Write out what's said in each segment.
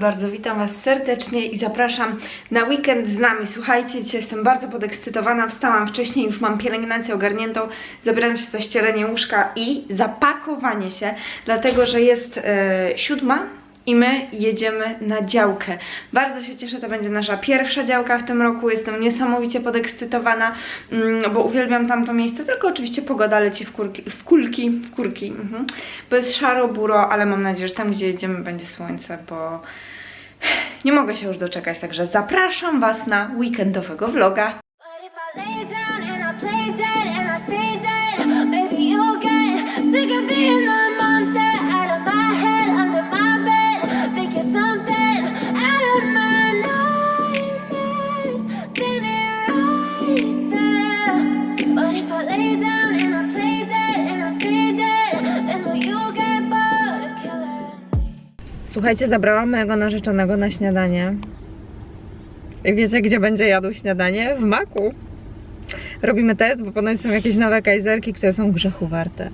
bardzo, witam Was serdecznie i zapraszam na weekend z nami. Słuchajcie, dzisiaj jestem bardzo podekscytowana, wstałam wcześniej, już mam pielęgnację ogarniętą, zabieram się za ścierenie łóżka i zapakowanie się, dlatego że jest e, siódma i my jedziemy na działkę. Bardzo się cieszę, to będzie nasza pierwsza działka w tym roku, jestem niesamowicie podekscytowana, mm, bo uwielbiam tamto miejsce, tylko oczywiście pogoda leci w, kurki, w kulki, w kurki, mhm. bo jest szaro, buro, ale mam nadzieję, że tam gdzie jedziemy będzie słońce, bo nie mogę się już doczekać, także zapraszam Was na weekendowego vloga. Słuchajcie, zabrałam mojego narzeczonego na śniadanie. I wiecie, gdzie będzie jadł śniadanie? W maku. Robimy test, bo ponoć są jakieś nowe kajzerki, które są grzechu warte.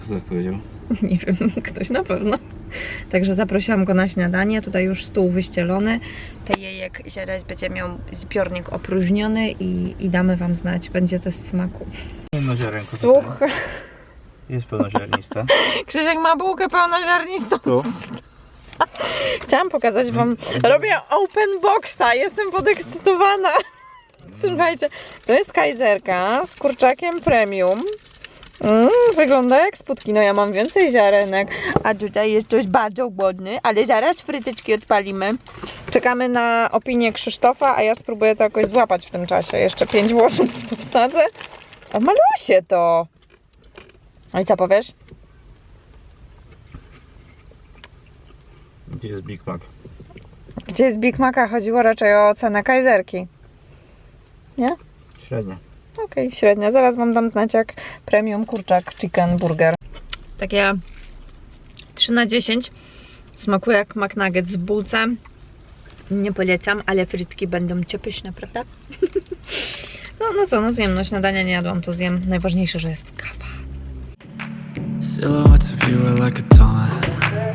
Kto tak powiedział? Nie wiem, ktoś na pewno. Także zaprosiłam go na śniadanie. Tutaj już stół wyścielony. Te jejek zaraz będzie miał zbiornik opróżniony i, i damy Wam znać. Będzie test smaku. Pełnoziarenko Słuch, tutaj. Jest pełnoziarnista. Krzysiek ma bułkę pełnoziarnistą. Tu. Chciałam pokazać Wam. Robię open boxa. Jestem podekscytowana. Słuchajcie, to jest kajzerka z kurczakiem premium. Mm, wygląda jak spódki. No ja mam więcej ziarenek. A tutaj jest coś bardzo głodny, ale zaraz frytyczki odpalimy. Czekamy na opinię Krzysztofa, a ja spróbuję to jakoś złapać w tym czasie. Jeszcze pięć włosów wsadzę. A malusie to. No i co powiesz? Gdzie jest Big Mac? Gdzie jest Big Maca? Chodziło raczej o cenę kajzerki. Nie? Średnio. Okej, średnia. Zaraz wam dam znać jak premium kurczak chicken burger. Takie 3 na 10. Smakuje jak McNugget z bułcem. Nie polecam, ale frytki będą ciepyśne, prawda? No, no co, no zjem, no śniadania nie jadłam, to zjem. Najważniejsze, że jest kawa. Silhouettes of you are like a.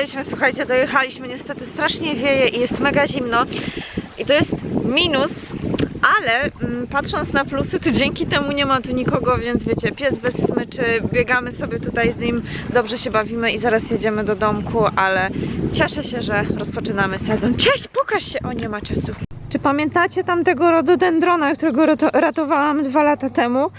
Jesteśmy, słuchajcie, dojechaliśmy, niestety strasznie wieje i jest mega zimno. I to jest minus, ale mm, patrząc na plusy, to dzięki temu nie ma tu nikogo, więc wiecie, pies bez smyczy, biegamy sobie tutaj z nim, dobrze się bawimy i zaraz jedziemy do domku, ale cieszę się, że rozpoczynamy sezon. Cześć, pokaż się! O, nie ma czasu. Czy pamiętacie tamtego rododendrona, którego rato- ratowałam dwa lata temu?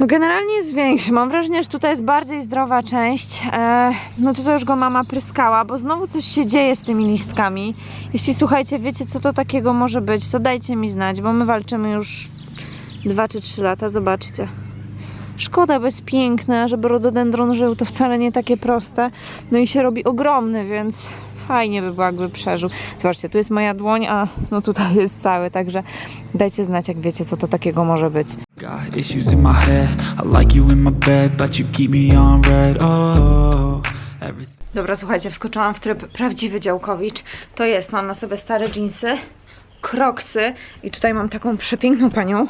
No generalnie jest większy. Mam wrażenie, że tutaj jest bardziej zdrowa część. E, no tutaj już go mama pryskała, bo znowu coś się dzieje z tymi listkami. Jeśli słuchajcie, wiecie co to takiego może być, to dajcie mi znać, bo my walczymy już 2 czy 3 lata, zobaczcie. Szkoda, bo jest piękne, żeby rododendron żył, to wcale nie takie proste. No i się robi ogromny, więc fajnie by było, jakby przeżył. Zobaczcie, tu jest moja dłoń, a no tutaj jest cały, także dajcie znać, jak wiecie, co to takiego może być. Got issues in my head. I like you in my bed, but you keep me on red. Oh, everything. Dobra, słuchajcie, wskoczyłam w tryb prawdziwy działkowicz. To jest, mam na sobie stare jeansy, kroksy i tutaj mam taką przepiękną panią,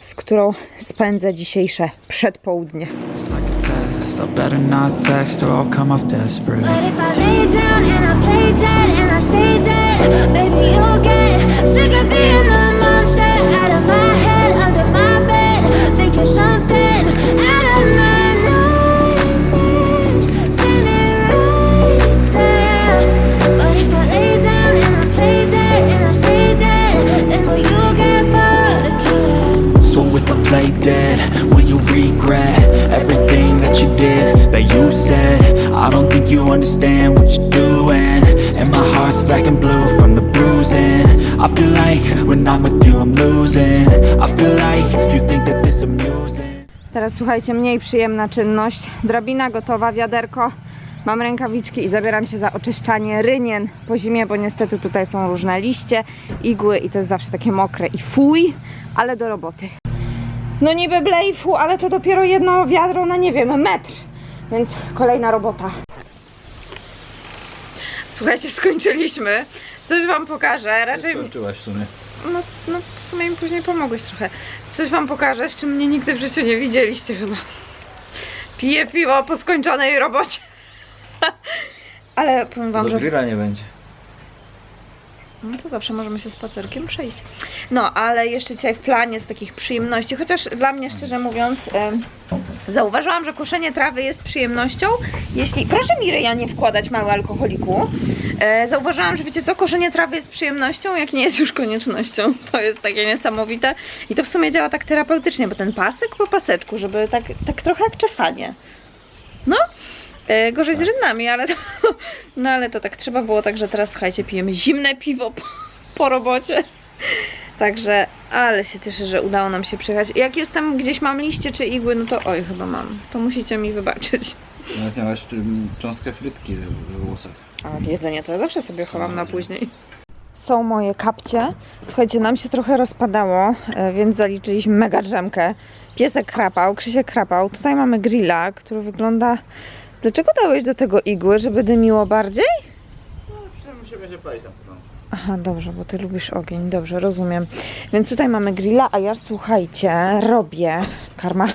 z którą spędzę dzisiejsze przedpołudnie. It's like słuchajcie, mniej przyjemna czynność. Drabina gotowa, wiaderko mam rękawiczki i zabieram się za oczyszczanie rynien po zimie, bo niestety tutaj są różne liście, igły i to jest zawsze takie mokre i fuj, ale do roboty. No niby blejfu, ale to dopiero jedno wiadro na nie wiem, metr, więc kolejna robota. Słuchajcie, skończyliśmy. Coś wam pokażę, raczej... Skończyłaś w sumie. No, no w sumie mi później pomogłeś trochę. Coś wam pokażę, z czym mnie nigdy w życiu nie widzieliście chyba. Piję piwo po skończonej robocie. Ale powiem wam, Do że... grilla nie będzie. No to zawsze możemy się spacerkiem przejść. No, ale jeszcze dzisiaj w planie z takich przyjemności, chociaż dla mnie szczerze mówiąc, zauważyłam, że koszenie trawy jest przyjemnością. Jeśli. Proszę mi ryja nie wkładać mały alkoholiku. E, zauważyłam, że wiecie co, koszenie trawy jest przyjemnością, jak nie jest już koniecznością. To jest takie niesamowite. I to w sumie działa tak terapeutycznie, bo ten pasek po paseczku, żeby tak, tak trochę jak czesanie. No, E, gorzej z rynami, ale to, no ale to tak trzeba było, także teraz słuchajcie, pijemy zimne piwo po, po robocie. Także, ale się cieszę, że udało nam się przyjechać. Jak już tam gdzieś mam liście czy igły, no to oj, chyba mam. To musicie mi wybaczyć. Nawet miałaś mm, cząstkę frytki w włosach. A jedzenie to ja zawsze sobie chowam na później. Są moje kapcie. Słuchajcie, nam się trochę rozpadało, e, więc zaliczyliśmy mega drzemkę. Piesek chrapał, Krzysiek chrapał. Tutaj mamy grilla, który wygląda... Dlaczego dałeś do tego igły, żeby dymiło bardziej? No, się będzie palić na pewno. Aha, dobrze, bo ty lubisz ogień, dobrze, rozumiem. Więc tutaj mamy grilla, a ja słuchajcie, robię karma.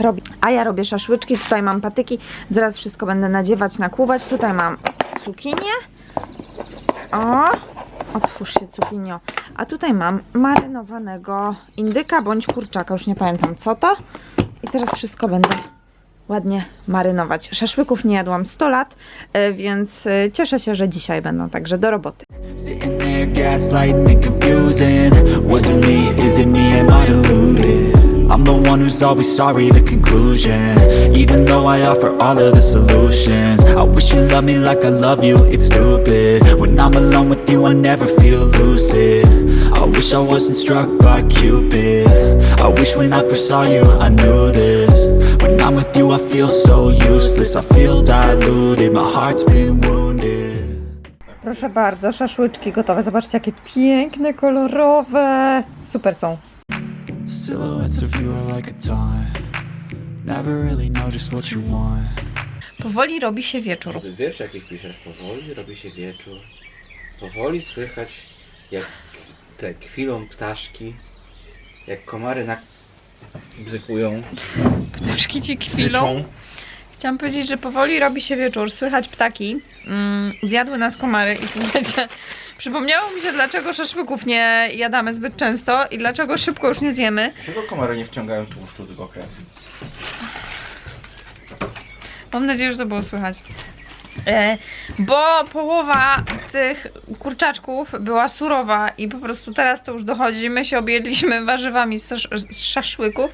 Robię. A ja robię szaszłyczki, tutaj mam patyki, zaraz wszystko będę nadziewać, nakłuwać. Tutaj mam cukinię. O, otwórz się cukinio. A tutaj mam marynowanego indyka bądź kurczaka, już nie pamiętam co to. I teraz wszystko będę ładnie marynować. Szaszłyków nie jadłam 100 lat, e, więc e, cieszę się, że dzisiaj będą także do roboty. I'm the one who's always sorry, the conclusion. Even though I offer all of the solutions. I wish you loved me like I love you, it's stupid. When I'm alone with you I never feel lucid. I wish I wasn't struck by Cupid. I wish when I first saw you I knew this When I'm with you I feel so useless I feel diluted, my heart's been wounded Proszę bardzo, szaszłyczki gotowe. Zobaczcie, jakie piękne, kolorowe. Super są. Silhouettes of you are like a taunt. Never really know just what you want. Powoli robi się wieczór. Wiesz, jakich piszesz powoli, robi się wieczór. Powoli słychać, jak te kwilą ptaszki, jak komary na... bzykują, Ptaszki ci bzyczą. Chciałam powiedzieć, że powoli robi się wieczór. Słychać ptaki. Mm, zjadły nas komary i słuchajcie, przypomniało mi się, dlaczego szaszłyków nie jadamy zbyt często i dlaczego szybko już nie zjemy. Czego komary nie wciągają tłuszczu, tylko krew? Mam nadzieję, że to było słychać. E, bo połowa tych kurczaczków była surowa i po prostu teraz to już dochodzi. My się objedliśmy warzywami z, z szaszłyków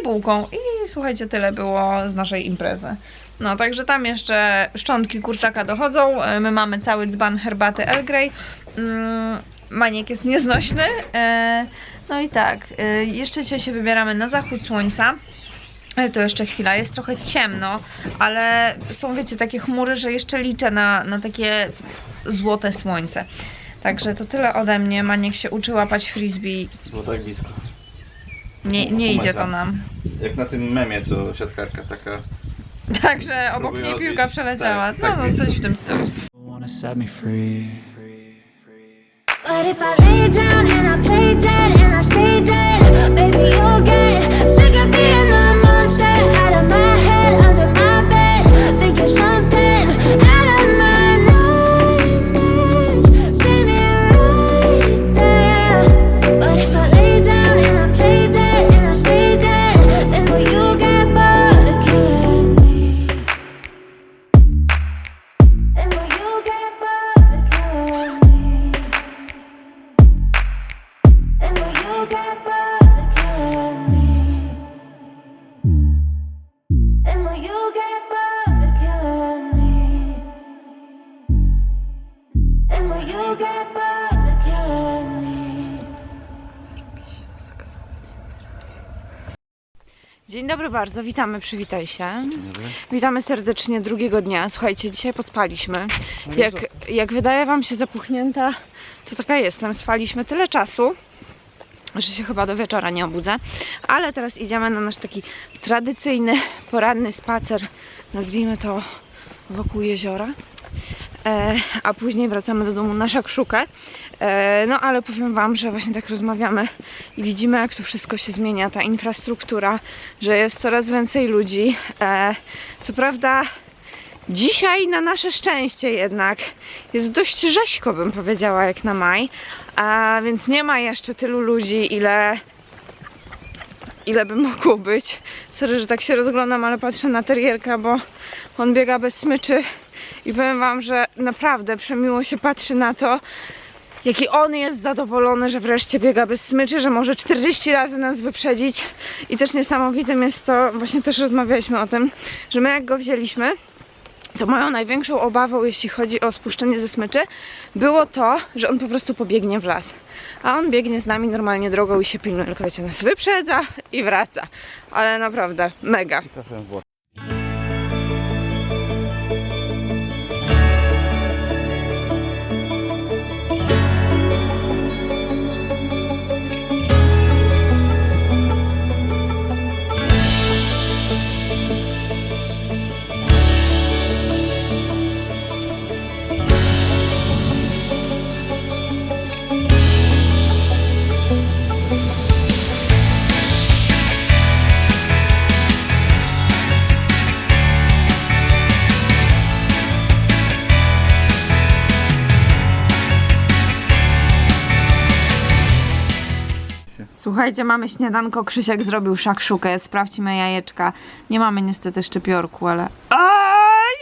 i bułką. I słuchajcie, tyle było z naszej imprezy. No, także tam jeszcze szczątki kurczaka dochodzą. E, My mamy cały dzban herbaty Earl Grey. Mm, Maniek jest nieznośny. E, No i tak, jeszcze dzisiaj się wybieramy na zachód słońca. Ale to jeszcze chwila, jest trochę ciemno, ale są, wiecie, takie chmury, że jeszcze liczę na, na takie złote słońce. Także to tyle ode mnie. Maniek się uczy łapać frisbee. Było tak blisko. Nie, nie idzie to nam. Jak na tym memie, co siatkarka taka... Także obok Próbuję niej odbić. piłka przeleciała. Tak, No, tak no coś w tym stylu. Wanna set me free. But if I lay down and I play dead and I stay dead, baby, you'll get sick of being the Dzień dobry bardzo, witamy, przywitaj się. Witamy serdecznie drugiego dnia. Słuchajcie, dzisiaj pospaliśmy. Jak, jak wydaje Wam się zapuchnięta, to taka jestem. Spaliśmy tyle czasu, że się chyba do wieczora nie obudzę. Ale teraz idziemy na nasz taki tradycyjny poranny spacer, nazwijmy to wokół jeziora. E, a później wracamy do domu na szakszukę. E, no ale powiem Wam, że właśnie tak rozmawiamy i widzimy jak tu wszystko się zmienia, ta infrastruktura, że jest coraz więcej ludzi. E, co prawda dzisiaj na nasze szczęście jednak jest dość rzeźko bym powiedziała jak na maj, a więc nie ma jeszcze tylu ludzi ile ile by mogło być. Sorry, że tak się rozglądam, ale patrzę na terierka, bo on biega bez smyczy i powiem wam, że naprawdę przemiło się patrzy na to, jaki on jest zadowolony, że wreszcie biega bez smyczy, że może 40 razy nas wyprzedzić i też niesamowitym jest to, właśnie też rozmawialiśmy o tym, że my jak go wzięliśmy, to moją największą obawą, jeśli chodzi o spuszczenie ze smyczy, było to, że on po prostu pobiegnie w las. A on biegnie z nami normalnie drogą i się pilnuje, tylko wiecie, nas wyprzedza i wraca. Ale naprawdę, mega. Słuchajcie, mamy śniadanko, Krzysiek zrobił szakszukę, sprawdźmy jajeczka. Nie mamy niestety szczypiorku, ale... A,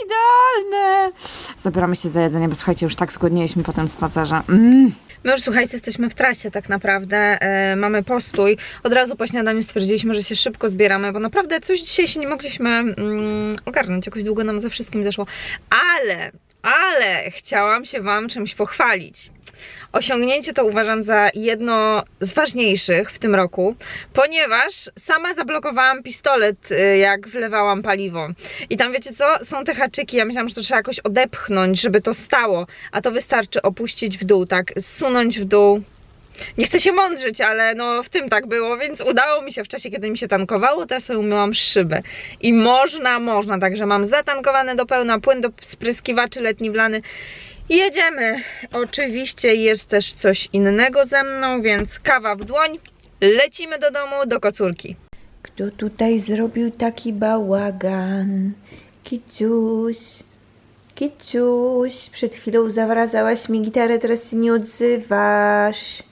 idealne! Zabieramy się za jedzenie, bo słuchajcie, już tak zgodnieliśmy po tym spacerze. Mm. My już słuchajcie, jesteśmy w trasie tak naprawdę, e, mamy postój. Od razu po śniadaniu stwierdziliśmy, że się szybko zbieramy, bo naprawdę coś dzisiaj się nie mogliśmy mm, ogarnąć, jakoś długo nam ze wszystkim zeszło. Ale, ale chciałam się Wam czymś pochwalić. Osiągnięcie to uważam za jedno z ważniejszych w tym roku, ponieważ sama zablokowałam pistolet, y, jak wlewałam paliwo. I tam wiecie co? Są te haczyki, ja myślałam, że to trzeba jakoś odepchnąć, żeby to stało, a to wystarczy opuścić w dół, tak, zsunąć w dół. Nie chcę się mądrzyć, ale no w tym tak było, więc udało mi się w czasie, kiedy mi się tankowało, ja sobie umyłam szybę. I można, można, także mam zatankowane do pełna płyn do spryskiwaczy letni wlany. Jedziemy. Oczywiście jest też coś innego ze mną, więc kawa w dłoń. Lecimy do domu, do kocórki. Kto tutaj zrobił taki bałagan? Kiciuś. Kiciuś. Przed chwilą zawracałaś mi gitarę, teraz się nie odzywasz.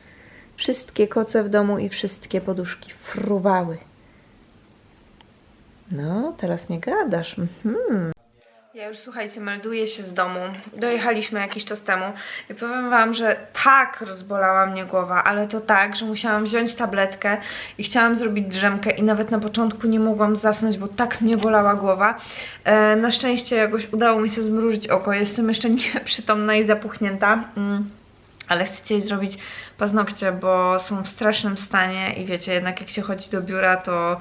Wszystkie koce w domu i wszystkie poduszki fruwały. No, teraz nie gadasz. Mhm. Ja już słuchajcie, melduję się z domu. Dojechaliśmy jakiś czas temu i powiem wam, że tak rozbolała mnie głowa, ale to tak, że musiałam wziąć tabletkę i chciałam zrobić drzemkę i nawet na początku nie mogłam zasnąć, bo tak mnie bolała głowa. E, na szczęście jakoś udało mi się zmrużyć oko. Jestem jeszcze nieprzytomna i zapuchnięta. Mm. Ale chcecie jej zrobić paznokcie, bo są w strasznym stanie i wiecie, jednak jak się chodzi do biura, to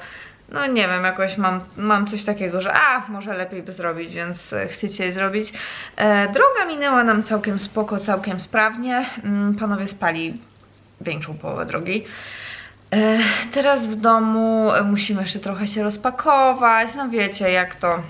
no nie wiem, jakoś mam, mam coś takiego, że a, może lepiej by zrobić, więc e, chcecie jej zrobić. E, droga minęła nam całkiem spoko, całkiem sprawnie. Mm, panowie spali większą połowę drogi. E, teraz w domu musimy jeszcze trochę się rozpakować, no wiecie jak to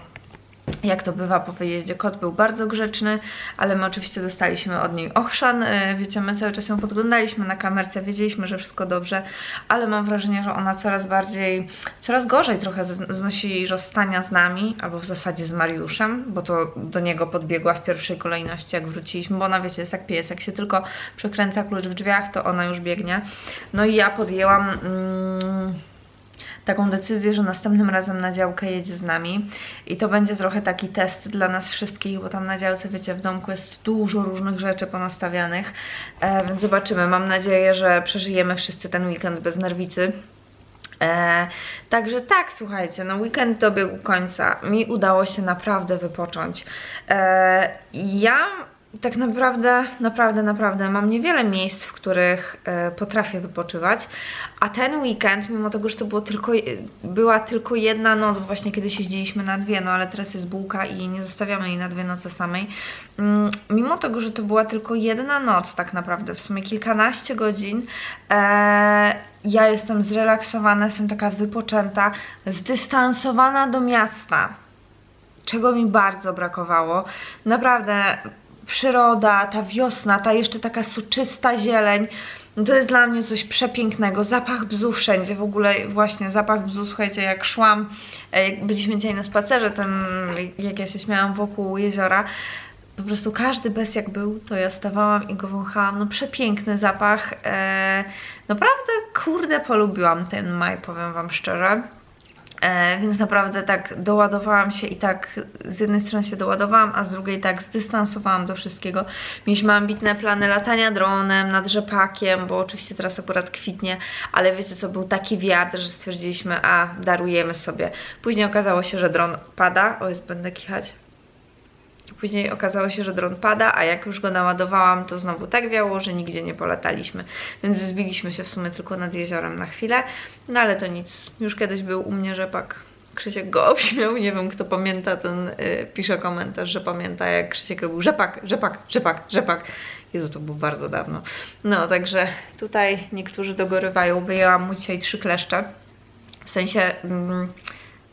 jak to bywa po wyjeździe. Kot był bardzo grzeczny, ale my oczywiście dostaliśmy od niej ochrzan. E, Wiecie, my cały czas ją podglądaliśmy na kamerce, wiedzieliśmy, że wszystko dobrze, ale mam wrażenie, że ona coraz bardziej, coraz gorzej trochę znosi rozstania z nami, albo w zasadzie z Mariuszem, bo to do niego podbiegła w pierwszej kolejności, jak wróciliśmy, bo ona, wiecie, jest jak pies, jak się tylko przekręca klucz w drzwiach, to ona już biegnie. No i ja podjęłam... Mm, taką decyzję, że następnym razem na działkę jedzie z nami i to będzie trochę taki test dla nas wszystkich, bo tam na działce, wiecie, w domku jest dużo różnych rzeczy ponastawianych, e, więc zobaczymy. Mam nadzieję, że przeżyjemy wszyscy ten weekend bez nerwicy. E, także tak, słuchajcie, no weekend dobiegł końca. Mi udało się naprawdę wypocząć. E, ja tak naprawdę, naprawdę, naprawdę mam niewiele miejsc, w których e, potrafię wypoczywać, a ten weekend, mimo tego, że to było tylko, była tylko jedna noc, bo właśnie kiedyś jeździliśmy na dwie, no ale teraz jest bułka i nie zostawiamy jej na dwie noce samej. Mm, mimo tego, że to była tylko jedna noc tak naprawdę, w sumie kilkanaście godzin, e, ja jestem zrelaksowana, jestem taka wypoczęta, zdystansowana do miasta czego mi bardzo brakowało. Naprawdę przyroda, ta wiosna, ta jeszcze taka soczysta zieleń, to jest dla mnie coś przepięknego. Zapach bzu wszędzie, w ogóle właśnie zapach bzu, słuchajcie, jak szłam, e, jak byliśmy dzisiaj na spacerze, ten, jak ja się śmiałam wokół jeziora, po prostu każdy bez jak był, to ja stawałam i go wąchałam. No przepiękny zapach. E, naprawdę, kurde, polubiłam ten maj, powiem Wam szczerze. E, więc naprawdę tak doładowałam się i tak z jednej strony się doładowałam, a z drugiej tak zdystansowałam do wszystkiego. Mieliśmy ambitne plany latania dronem nad rzepakiem, bo oczywiście teraz akurat kwitnie, ale wiecie co, był taki wiatr, że stwierdziliśmy, a darujemy sobie. Później okazało się, że dron pada. O, jest, będę kichać. Później okazało się, że dron pada, a jak już go naładowałam, to znowu tak wiało, że nigdzie nie polataliśmy. Więc zbiliśmy się w sumie tylko nad jeziorem na chwilę. No ale to nic. Już kiedyś był u mnie rzepak. Krzysiek go obśmiał, nie wiem kto pamięta, ten y, pisze komentarz, że pamięta jak Krzysiek robił rzepak, rzepak, rzepak, rzepak. Jezu, to było bardzo dawno. No, także tutaj niektórzy dogorywają. Wyjęłam mu dzisiaj trzy kleszcze. W sensie... Mm,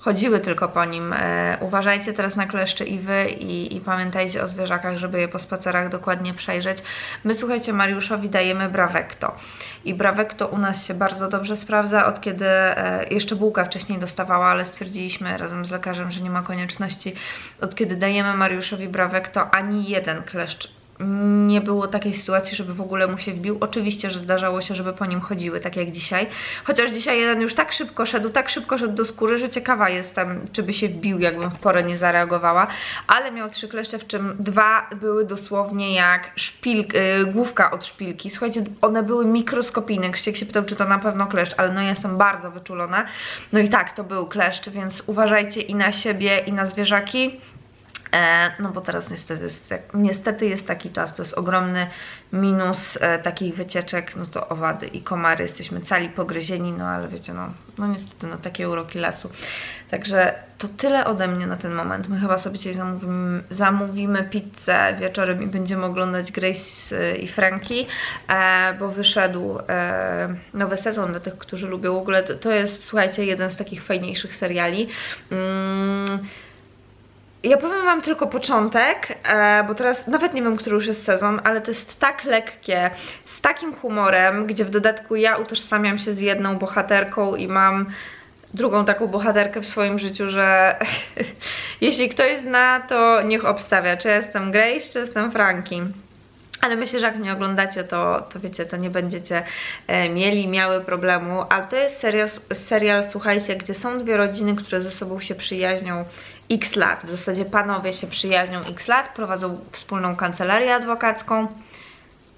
chodziły tylko po nim. E, uważajcie teraz na kleszcze i wy i, i pamiętajcie o zwierzakach, żeby je po spacerach dokładnie przejrzeć. My słuchajcie, Mariuszowi dajemy Bravecto i Bravecto u nas się bardzo dobrze sprawdza, od kiedy e, jeszcze bułka wcześniej dostawała, ale stwierdziliśmy razem z lekarzem, że nie ma konieczności. Od kiedy dajemy Mariuszowi Bravecto, ani jeden kleszcz nie było takiej sytuacji, żeby w ogóle mu się wbił. Oczywiście, że zdarzało się, żeby po nim chodziły, tak jak dzisiaj. Chociaż dzisiaj jeden już tak szybko szedł, tak szybko szedł do skóry, że ciekawa jestem, czy by się wbił, jakbym w porę nie zareagowała. Ale miał trzy kleszcze, w czym dwa były dosłownie jak szpilk, yy, główka od szpilki. Słuchajcie, one były mikroskopijne. Krzysiek się pytał, czy to na pewno kleszcz, ale no ja jestem bardzo wyczulona. No i tak, to był kleszcz, więc uważajcie i na siebie, i na zwierzaki. E, no bo teraz niestety jest, tak, niestety jest taki czas, to jest ogromny minus e, takich wycieczek, no to owady i komary, jesteśmy cali pogryzieni, no ale wiecie, no, no niestety, no takie uroki lasu. Także to tyle ode mnie na ten moment. My chyba sobie dzisiaj zamówimy, zamówimy pizzę wieczorem i będziemy oglądać Grace e, i Franki, e, bo wyszedł nowy sezon dla tych, którzy lubią. W ogóle to jest, słuchajcie, jeden z takich fajniejszych seriali. Mm, ja powiem Wam tylko początek, e, bo teraz nawet nie wiem, który już jest sezon, ale to jest tak lekkie, z takim humorem, gdzie w dodatku ja utożsamiam się z jedną bohaterką i mam drugą taką bohaterkę w swoim życiu, że jeśli ktoś zna, to niech obstawia, czy jestem Grace, czy jestem Frankie. Ale myślę, że jak mnie oglądacie, to, to wiecie, to nie będziecie e, mieli, miały problemu. Ale to jest serial, serial, słuchajcie, gdzie są dwie rodziny, które ze sobą się przyjaźnią x lat. W zasadzie panowie się przyjaźnią x lat, prowadzą wspólną kancelarię adwokacką.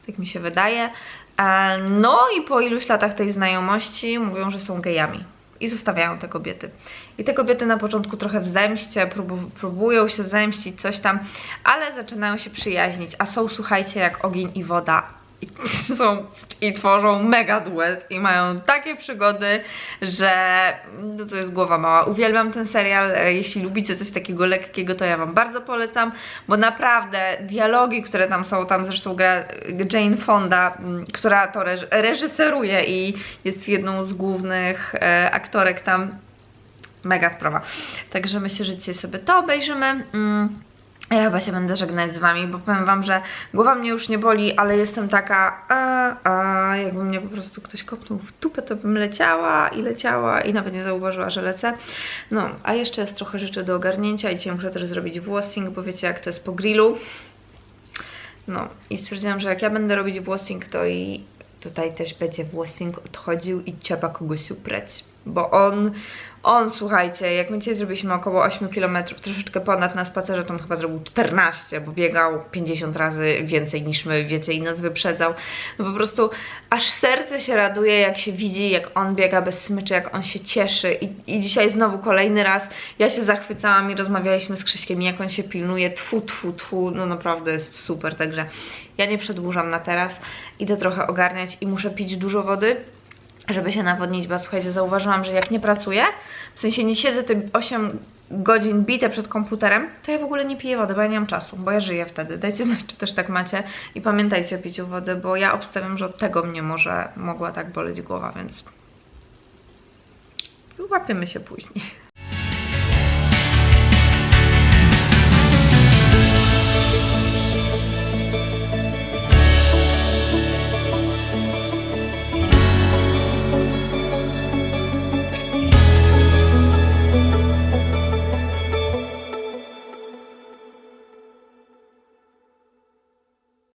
Tak mi się wydaje. E, no i po iluś latach tej znajomości mówią, że są gejami. I zostawiają te kobiety. I te kobiety na początku trochę w zemście, próbu- próbują się zemścić, coś tam, ale zaczynają się przyjaźnić. A są, słuchajcie, jak ogień i woda. I, są, I tworzą mega duet i mają takie przygody, że no to jest głowa mała. Uwielbiam ten serial. Jeśli lubicie coś takiego lekkiego, to ja Wam bardzo polecam, bo naprawdę dialogi, które tam są, tam zresztą gra Jane Fonda, m, która to reż- reżyseruje i jest jedną z głównych e, aktorek tam. Mega sprawa. Także myślę, że dzisiaj sobie to obejrzymy. Mm. Ja chyba się będę żegnać z wami, bo powiem wam, że głowa mnie już nie boli, ale jestem taka, a, a jakby mnie po prostu ktoś kopnął w dupę, to bym leciała i leciała i nawet nie zauważyła, że lecę. No, a jeszcze jest trochę rzeczy do ogarnięcia i dzisiaj muszę też zrobić włosing, bo wiecie jak to jest po grillu. No i stwierdziłam, że jak ja będę robić włosing, to i tutaj też będzie włosing odchodził i trzeba kogoś uprać. Bo on, on słuchajcie, jak my dzisiaj zrobiliśmy około 8 km, troszeczkę ponad na spacerze, to on chyba zrobił 14, bo biegał 50 razy więcej niż my, wiecie, i nas wyprzedzał. No po prostu aż serce się raduje, jak się widzi, jak on biega bez smyczy, jak on się cieszy. I, i dzisiaj znowu kolejny raz ja się zachwycałam i rozmawialiśmy z Krzyśkiem, jak on się pilnuje, tfu, tfu, tfu, no naprawdę jest super, także ja nie przedłużam na teraz, idę trochę ogarniać i muszę pić dużo wody, żeby się nawodnić, bo słuchajcie, zauważyłam, że jak nie pracuję, w sensie nie siedzę te 8 godzin bite przed komputerem, to ja w ogóle nie piję wody, bo ja nie mam czasu, bo ja żyję wtedy. Dajcie znać, czy też tak macie i pamiętajcie o piciu wody, bo ja obstawiam, że od tego mnie może mogła tak boleć głowa, więc łapiemy się później.